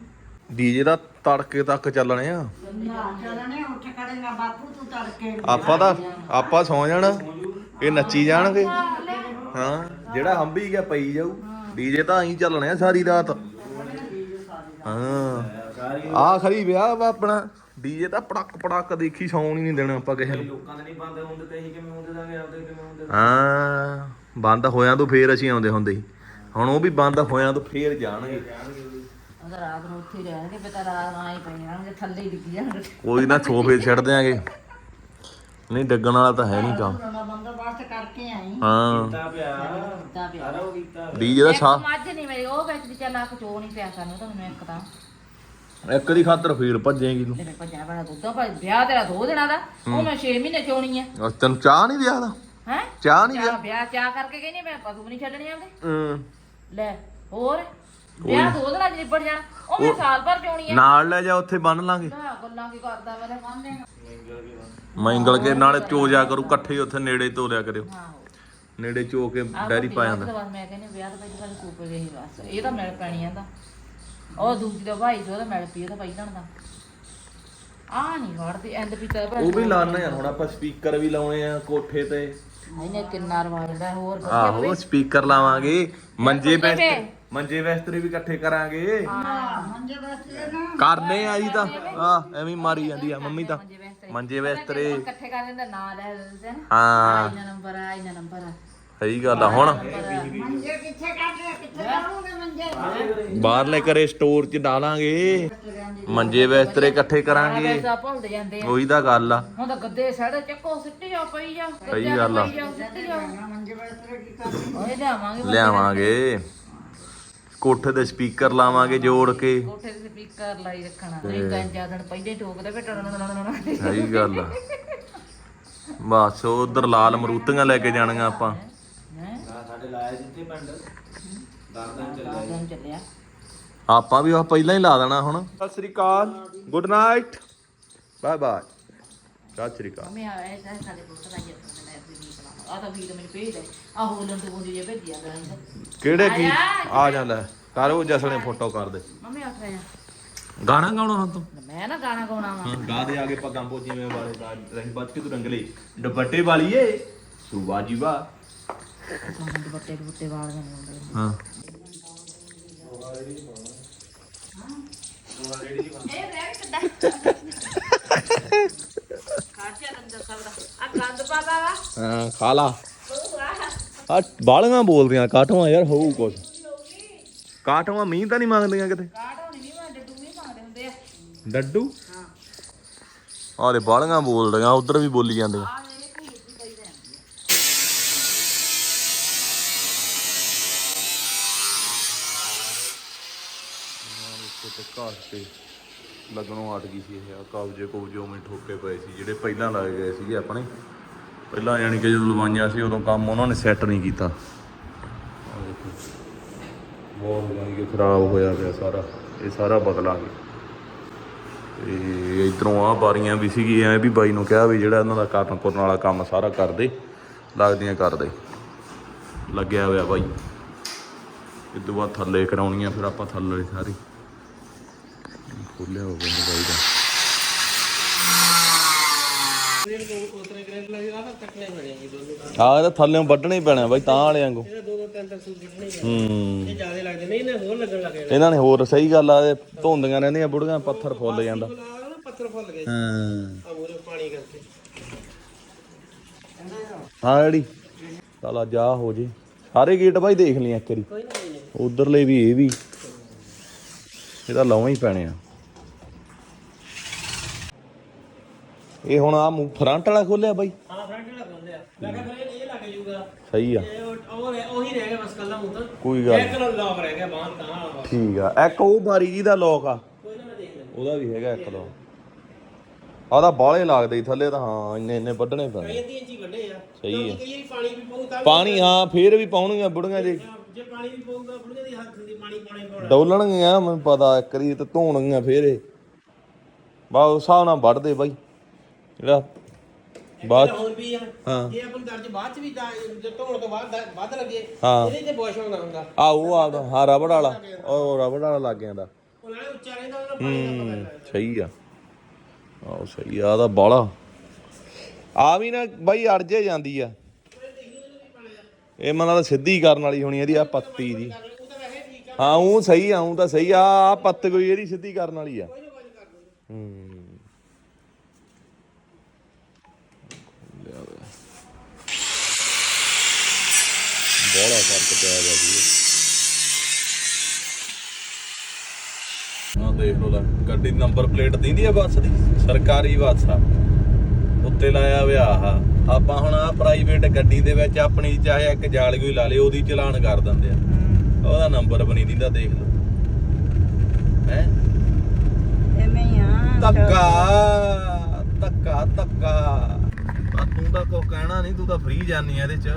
ਡੀਜੇ ਦਾ ਤੜਕੇ ਤੱਕ ਚੱਲਣੇ ਆ। ਨਾ ਚੱਲਣੇ ਉੱਠ ਖੜੇਗਾ ਬਾਪੂ ਤੂੰ ਤੜਕੇ ਆਪਾਂ ਤਾਂ ਆਪਾਂ ਸੌ ਜਾਣਾ ਇਹ ਨੱਚੀ ਜਾਣਗੇ। ਹਾਂ ਜਿਹੜਾ ਹੰਬੀ ਗਿਆ ਪਈ ਜਾਊ। ਡੀਜੇ ਤਾਂ ਐਂ ਚੱਲਣੇ ਆ ਸਾਰੀ ਰਾਤ। ਹਾਂ। ਆ ਖਰੀ ਵਿਆਹ ਵਾ ਆਪਣਾ। ਡੀਜੇ ਤਾਂ ਪੜਕ ਪੜਕ ਦੇਖੀ ਸੌਣ ਹੀ ਨਹੀਂ ਦੇਣਾ ਆਪਾਂ ਕਿਸੇ ਨੂੰ। ਲੋਕਾਂ ਦੇ ਨਹੀਂ ਬੰਦ ਹੁੰਦੇ ਤੇ ਅਸੀਂ ਕਿਵੇਂ ਹੁੰਦੇ ਦਾਂਗੇ ਆਪਦੇ ਕਿਵੇਂ ਹੁੰਦੇ ਹਾਂ ਬੰਦ ਹੋਇਆਂ ਤੋਂ ਫੇਰ ਅਸੀਂ ਆਉਂਦੇ ਹੁੰਦੇ ਸੀ। ਹੁਣ ਉਹ ਵੀ ਬੰਦ ਹੋਇਆਂ ਤੋਂ ਫੇਰ ਜਾਣਗੇ। ਰਾਤ ਨੂੰ ਉੱਥੇ ਰਹਿਣਗੇ ਫਿਰ ਤਾਂ ਰਾਤ ਆਈ ਪਈ ਰਹਿਣਗੇ ਥੱਲੇ ਹੀ ਡਿੱਗ ਜਾਣਗੇ। ਕੋਈ ਨਾ ਸੋਫੇ ਛੱਡ ਦਿਆਂਗੇ। ਨਹੀਂ ਡੱਗਣ ਵਾਲਾ ਤਾਂ ਹੈ ਨਹੀਂ ਕੰਮ। ਬੰਦੋਬਸਤ ਕਰਕੇ ਆਈ ਹਾਂ ਪਿਆ। ਇੱਕ ਸਾ ਮੱਝ ਨਹੀਂ ਮੇਰੀ ਉਹ ਵਿੱਚ ਦੀ ਚੱਲ ਅੱਖ ਚੋ ਨਹੀਂ ਪਿਆ ਸਾਨੂੰ ਤਾਂ ਮੈਨੂੰ ਇੱਕ ਤਾਂ। ਇੱਕ ਦੀ ਖਾਤਰ ਫੇਰ ਭੱਜੇਗੀ ਤੂੰ। ਤੇਰੇ ਭੱਜਿਆ ਬੜਾ ਦੁੱਧਾ ਭਾਈ ਵਿਆਹ ਤੇਰਾ ਦੋ ਦਿਨਾਂ ਦਾ ਉਹ ਮੈਂ 6 ਮਹੀਨੇ ਚੋਣੀ ਆ। ਤੈਨੂੰ ਚਾਹ ਨਹੀਂ ਵਿਆਹ ਦਾ? ਹੈ? ਚਾਹ ਨਹੀਂ ਚਾਹ ਵਿਆਹ ਚਾਹ ਕਰਕੇ ਨਹੀਂ ਮੈਂ ਪਸ਼ੂ ਵੀ ਨਹੀਂ ਛੱਡਣੇ ਆਉਂਦੇ ਲੈ ਹੋਰ? ਵਿਆਹ ਦੋ ਦਿਨਾਂ ਚ ਨਿਬੜ ਜਾਣਾ। ਉਹ ਮੈਂ ਸਾਲ ਭਰ ਚੋਣੀ ਆ। ਨਾਲ ਲੈ ਜਾ ਉੱਥੇ ਬੰਨ ਲਾਂਗੇ। ਲੈ, ਗੱਲਾਂ ਕੀ ਕਰਦਾ ਮੇਰੇ ਸਾਹਮਣੇ ਮੰਗਲ ਕੇ ਨਾਲੇ ਚੋ ਜਾ ਕਰੂ ਇਕੱਠੇ ਹੀ ਉੱਥੇ ਨੇੜੇ ਤੋਰਿਆ ਕਰਿਓ। ਆਹੋ। ਨੇੜੇ ਚੋ ਕੇ ਡੈਰੀ ਪਾ ਜਾਂਦਾ। ਤਾਂ ਬਸ ਮੈਂ ਕਹਿੰਦੀ ਵਿਆਹ ਤੋਂ ਪਹਿਲਾਂ ਸਾਡੇ ਕੂਪਰ ਗਈ ਬਸ। ਇਹ ਤਾਂ ਮਿਲ ਪੈਣੀ ਆ ਤਾਂ। ਉਹ ਦੂਜੀ ਦਾ ਭਾਈ ਜੋ ਉਹਦਾ ਮਿਲ ਪਈ ਉਹਦਾ ਪਹਿਲਾਂ ਦਾ। ਆ ਨਹੀਂ ਵੜਦੀ ਐਂਡ ਪੀਤਾ ਪਰ ਉਹ ਵੀ ਲਾਣਾ ਯਾਰ ਹੁਣ ਆਪਾਂ ਸਪੀਕਰ ਵੀ ਲਾਉਣੇ ਆ ਕੋਠੇ ਤੇ। ਇਹਨੇ ਕਿੰਨਾ ਰਵਾਜ ਦਾ ਹੋਰ ਆਹੋ ਸਪੀਕਰ ਲਾਵਾਂਗੇ ਮੰਜੇ ਬਿਸਤਰੇ ਮੰਜੇ ਬਿਸਤਰੇ ਵੀ ਇਕੱਠੇ ਕਰਾਂਗੇ। ਮੰਜੇ ਬਸਤੇ ਨਾ। ਕਰਨੇ ਆ ਜੀ ਤਾਂ। ਆ ਐਵੇਂ ਹੀ ਮਾਰੀ ਜਾਂਦੀ ਆ ਮੰਮੀ ਤਾਂ। ਮੰਜੇ ਬਿਸਤਰੇ ਇਕੱਠੇ ਕਰ ਦਿੰਦਾ ਨਾਂ ਲੈ ਦਿੰਦੇ ਨਾ। ਹਾਂ। ਇਹਨਾਂ ਨੰਬਰ ਆ ਇਹਨਾਂ ਨੰਬਰ ਆ। ਸਹੀ ਗੱਲ ਆ। ਹੁਣ ਮੰਜੇ ਕਿੱਥੇ ਕੱਢਦੇ ਕਿੱਥੇ ਲਾਉਂਗੇ ਮੰਜੇ? ਬਾਹਰਲੇ ਕਰੇ ਸਟੋਰ 'ਚ ਡਾਲਾਂਗੇ। ਮੰਜੇ ਬਿਸਤਰੇ ਇਕੱਠੇ ਕਰਾਂਗੇ। ਪੈਸਾ ਭੁੱਲਦੇ ਜਾਂਦੇ ਆ। ਉਹੀ ਤਾਂ ਗੱਲ ਆ। ਹੁਣ ਤਾਂ ਗੱਦੇ ਸਾੜੇ ਚੱਕੋ ਸਿੱਟੀ ਜਾ ਪਈ ਜਾ ਸਹੀ ਗੱਲ ਆ। ਸਿੱਟੀ ਜਾ ਮੰਜੇ ਬੈਠੇ ਕੀ ਕਰਦੇ? ਉਹੇ ਲਿਆਵਾਂਗੇ। ਲਿਆਵਾਂਗੇ। ਕੋਠੇ ਦੇ ਸਪੀਕਰ ਲਾਵਾਂਗੇ ਜੋੜ ਕੇ। ਕੋਠੇ ਤੇ ਸਪੀਕਰ ਲਾਈ ਰੱਖਣਾ ਨਹੀਂ ਤਾਂ ਜ਼ਿਆਦਾ ਪਹਿਲੇ ਠੋਕਦੇ ਫੇ ਟੜਨ ਸਹੀ ਗੱਲ ਆ। ਬਸ ਉਧਰ ਲਾਲ ਮਰੂਤੀਆਂ ਲੈ ਕੇ ਜਾਣੀਆਂ ਆਪਾਂ। ਦਿਨ ਚੱਲਿਆ। ਆਪਾਂ ਵੀ ਉਹ ਪਹਿਲਾਂ ਹੀ ਲਾ ਦੇਣਾ ਹੁਣ। ਸਤਿ ਸ੍ਰੀ ਅਕਾਲ। Good night. Bye bye. ਸਤਿ ਸ੍ਰੀ ਅਕਾਲ ਮੈਂ ਆਇਆ ਤਾਂ ਸਾਡੇ ਕੋਲ ਤਾਂ ਆਇਆ ਤਾਂ ਮੈਂ ਵੀ ਨਹੀਂ ਆ ਤਾਂ ਵੀ ਤਾਂ ਮੈਨੂੰ ਭੇਜ ਦੇ ਆ ਹੋਲਨ ਤੋਂ ਬੁੰਦੀ ਜੇ ਭੇਜਿਆ ਗਾ ਕਿਹੜੇ ਕੀ? ਆ ਜਾ ਲੈ ਕਰ ਉਹ ਜਸਣੇ ਫੋਟੋ ਕਰ ਦੇ। ਮੰਮੀ ਆਖ ਰਿਹਾ ਗਾਣਾ ਗਾਉਣਾ ਹੁਣ ਤੂੰ? ਮੈਂ ਨਾ ਗਾਣਾ ਗਾਉਣਾ ਵਾ। ਗਾ ਦੇ ਆਗੇ ਪੱਗਾਂ ਪੋਜੀਵੇਂ ਵਾਲੇ ਦਾ। ਰੰਗ ਬੱਚ ਕੇ ਤੂੰ ਰੰਗਲੇ ਦੁਪੱਟੇ ਵਾਲੀਏ ਤੂੰ ਬਾਜੀ ਵਾ ਦੁਪੱਟੇ ਦੁਪੱਟੇ ਵਾਲ ਦੇ ਹੁੰਦੇ ਹਾਂ। ਰੰਗ ਸਭ ਦਾ ਹਾਂ, ਖਾ ਲਾ। ਆ ਬਾਲੀਆਂ ਬੋਲਦੀਆਂ ਕਾਠੋਂ ਯਾਰ, ਹੋਊ ਕੁਛ। ਕਾਠੋਂ ਮੀਂਹ ਤਾਂ ਨਹੀਂ ਮੰਗਦੀਆਂ ਕਿਤੇ? ਡੱਡੂ? ਆਹ ਦੇ ਬਾਲੀਆਂ ਬੋਲਦੀਆਂ, ਉਧਰ ਵੀ ਬੋਲੀ ਜਾਂਦੀਆਂ। ਤੇ ਘਰ ਤੇ। ਲੱਗਣੋਂ ਹਟ ਗਈ ਸੀ ਇਹ, ਆਹ ਕਬਜੇ ਉਵੇਂ ਠੋਕੇ ਪਏ ਸੀ, ਜਿਹੜੇ ਪਹਿਲਾਂ ਲੱਗ ਗਏ ਸੀਗੇ ਆਪਣੇ। ਪਹਿਲਾਂ ਯਾਨੀ ਕਿ ਜਦੋਂ ਲਵਾਈਆਂ ਸੀ, ਉਦੋਂ ਕੰਮ ਉਹਨਾਂ ਨੇ ਸੈੱਟ ਨਹੀਂ ਕੀਤਾ। ਬਹੁਤ ਯਾਨੀ ਕਿ ਖਰਾਬ ਹੋਇਆ ਪਿਆ ਸਾਰਾ, ਇਹ ਸਾਰਾ ਬਦਲਾਂਗੇ ਤੇ ਇਧਰੋਂ ਆ ਬਾਰੀਆਂ ਵੀ ਸੀਗੀ, ਐ ਵੀ ਬਾਈ ਨੂੰ ਕਿਹਾ ਵੀ ਜਿਹੜਾ ਇਹਨਾਂ ਦਾ ਕਾਟਨ ਕੁਰਨ ਵਾਲਾ ਕੰਮ ਸਾਰਾ ਕਰਦੇ ਲੱਗਦੀਆਂ ਕਰਦੇ ਲੱਗਿਆ ਹੋਇਆ ਬਾਈ। ਇਹ ਤੋਂ ਬਾਅਦ ਥੱਲੇ ਕਰਾਉਣੀਆਂ, ਫਿਰ ਆਪਾਂ ਥੱਲੇ ਸਾਰੀ। ਖੋਲਿਆ ਹੋ ਗਿਆ ਬਾਈ ਦਾ। ਹਾਂ ਇਹਦਾ ਥੱਲੇੋਂ ਵੱਢਣੇ ਹੀ ਪੈਣਾ ਬਾਈ ਤਾਂ ਵਾਲਿਆਂ ਵਾਂਗੂ। ਹੀ ਹੂੰ। ਇਹ ਜ਼ਿਆਦਾ ਲੱਗਦੇ ਨਹੀਂ ਇਹਨੇ ਹੋਰ ਲੱਗਣ ਲੱਗੇ ਇਹਨਾਂ ਨੇ ਹੋਰ ਸਹੀ ਗੱਲ ਆ ਇਹ ਧੁੰਦੀਆਂ ਰਹਿੰਦੀਆਂ ਬੁੜੀਆਂ ਪੱਥਰ ਫੁੱਲ ਜਾਂਦਾ। ਪੱਥਰ ਫੁੱਲ ਗਏ। ਹਾਂ। ਆ ਮੂਰੇ ਪਾਣੀ ਕਰਕੇ। ਹਾਂ ਜਿਹੜੀ ਚਲ ਅੱਜ ਆ ਹੋ ਜੇ। ਸਾਰੇ ਗੇਟ ਬਾਈ ਦੇਖ ਲਈ ਇੱਕ ਵਾਰੀ। ਉਧਰਲੇ ਵੀ ਇਹ ਵੀ। ਇਹਦਾ ਲਾਉਣਾ ਹੀ ਪੈਣੇ ਆ। ਇਹ ਹੁਣ ਆ ਫਰੰਟ ਵਾਲਾ ਖੋਲਿਆ ਬਾਈ। ਹਾਂ ਫਰੰਟ ਲਗਾਉਂਦੇ ਆ ਮੈਂ ਕਿਹਾ ਫਿਰ ਇਹ ਲੱਗ ਜਾਊਗਾ। ਸਹੀ ਆ। ਇਹ ਉਹ ਉਹ ਰਹਿ- ਗਿਆ ਬਸ ਕੱਲਾ ਮੂੰਹ ਤਾਂ। ਕੋਈ ਗੱਲ ਇੱਕ ਲੋਕ ਰਹਿ ਗਿਆ ਬਾਹਰ ਤਾਂ ਵਾਲਾ ਠੀਕ ਆ। ਇੱਕ ਉਹ ਬਾਰੀ ਜੀ ਦਾ ਲੋਕ ਆ। ਕੋਈ ਨਾ ਮੈਂ ਦੇਖ ਲੈਂਦਾ। ਉਹਦਾ ਵੀ ਹੈਗਾ ਇੱਕ ਲੋਕ ਆਦਾ ਬਾਲੇ ਲੱਗਦੇ ਈ ਥੱਲੇ ਤਾਂ ਹਾਂ ਇੰਨੇ ਇੰਨੇ ਵੱਢਣੇ ਪੈਣੇ। ਕਈ ਅੱਧੀ ਇੰਚੀ ਵੱਡੇ ਆ। ਸਹੀ ਆ। ਕਿਉਂਕਿ ਕਈ ਵਾਰੀ ਪਾਣੀ ਵੀ ਤਾਂ ਪਾਣੀ ਹਾਂ ਫੇਰ ਵੀ ਪਾਉਣਗੀਆਂ ਬੁੜੀਆਂ ਜੇ। ਜੇ ਪਾਣੀ ਵੀ ਪਊਗਾ ਬੁੜੀਆਂ ਦੀ ਹੱਥ ਦੀ ਪਾਣੀ ਪਾਣੀ। ਪਾਉਣਾ ਡੋਲਣਗੀਆਂ ਮੈਨੂੰ ਪਤਾ ਇੱਕ ਤੇ ਧੋਣਗੀਆਂ ਫੇਰ ਇਹ। ਬਾ ਉਸ ਹਿਸਾਬ ਨਾਲ ਵੱਢਦੇ ਬਾਈ। ਜਿਹੜਾ ਬਾਅਦ ਹੋਰ ਵੀ ਆ। ਹਾਂ। ਜੇ ਆਪਾਂ ਨੂੰ ਦਰਜ ਬਾਅਦ ਚ ਵੀ ਦਾ- ਜੇ ਧੋਣ ਤੋਂ ਬਾਅਦ ਦ- ਵੱਧ ਲੱਗੇ ਹਾਂ। ਇਹਦੇ ਤੇ ਵਾਸ਼ ਹੋਣਾ ਹੁੰਦਾ। ਆ ਉਹ ਆਦਾ ਹਾਂ ਰਬੜ ਵਾਲਾ। ਉਹ ਰਬੜ ਵਾਲਾ ਲੱਗ ਜਾਂਦਾ। ਉਹ ਨਾਲੇ ਉੱਚਾ ਰਹਿੰਦਾ ਉਹਨਾਂ ਪਾਣੀ ਦਾ ਪਤਾ ਲੱਗਦਾ। ਸਹੀ ਆ। ਆਹ ਸਹੀ ਆ ਦਾ ਬਾਲਾ। ਆ ਵੀ ਨਾ ਬਾਈ ਅੜ ਜੇ ਜਾਂਦੀ ਆ। ਇਹ ਮਨਾਂ ਦਾ ਸਿੱਧੀ ਕਰਨ ਵਾਲੀ ਹੋਣੀ ਇਹਦੀ ਆ ਪੱਤੀ ਦੀ। ਉਹ ਤਾਂ ਵੈਸੇ ਠੀਕ ਆ ਹਾਂ ਉਹ ਸਹੀ ਆ ਉਹ ਤਾਂ ਸਹੀ ਆ। ਆ ਪੱਤ ਕੋਈ ਇਹਦੀ ਸਿੱਧੀ ਕਰਨ ਵਾਲੀ ਆ। ਹੂੰ। ਬੋਲਾ ਫ਼ਰਕ ਪਿਆ ਗਿਆ ਜੀ। ਆ ਦੇਖ ਲੋ ਲੈ ਗੱਡੀ ਦੀ ਨੰਬਰ ਪਲੇਟ ਦਿੰਦੀ ਆ ਬੱਸ ਦੀ? ਸਰਕਾਰੀ ਬੱਸ ਆ। ਉੱਤੇ ਲਾਇਆ ਹੋਇਆ ਆ ਆਪਾਂ ਹੁਣ ਆ ਪ੍ਰਾਈਵੇਟ ਗੱਡੀ ਦੇ ਵਿੱਚ ਆਪਣੀ ਚਾਹੇ ਇੱਕ ਜਾਲ ਕੋਈ ਲਾ ਲੇ ਉਹਦੀ ਚਲਾਨ ਕਰ ਦਿੰਦੇ ਆ। ਉਹਦਾ ਨੰਬਰ ਬਣੀ ਦਿੰਦਾ ਦੇਖ ਲਓ। ਹੈ? ਐਵੇਂ ਹੀ ਆ ਧੱਕਾ ਧੱਕਾ ਧੱਕਾ। ਤੂੰ ਤਾਂ ਕੋ ਕਹਿਣਾ ਨਹੀਂ ਤੂੰ ਤਾਂ ਫ੍ਰੀ ਜਾਨੀ ਆ ਇਹਦੇ ਚ।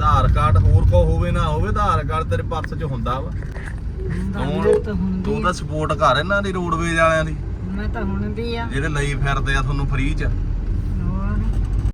ਆਧਾਰ ਕਾਰਡ ਹੋਰ ਕੋ ਹੋਵੇ ਨਾ ਹੋਵੇ ਆਧਾਰ ਕਾਰਡ ਤੇਰੇ ਪਰਸ ਚ ਹੁੰਦਾ ਵਾ। ਤੂੰ ਤੂੰ ਤਾਂ ਸਪੋਰਟ ਕਰ ਇਹਨਾਂ ਦੀ ਰੋਡਵੇਜ ਵਾਲਿਆਂ ਦੀ। ਮੈਂ ਤਾਂ ਹੁਣ ਦੀ ਆ। ਜਿਹੜੇ ਲਈ ਫਿਰਦੇ ਆ ਤੁਹਾਨੂੰ ਫ੍ਰੀ ਚ।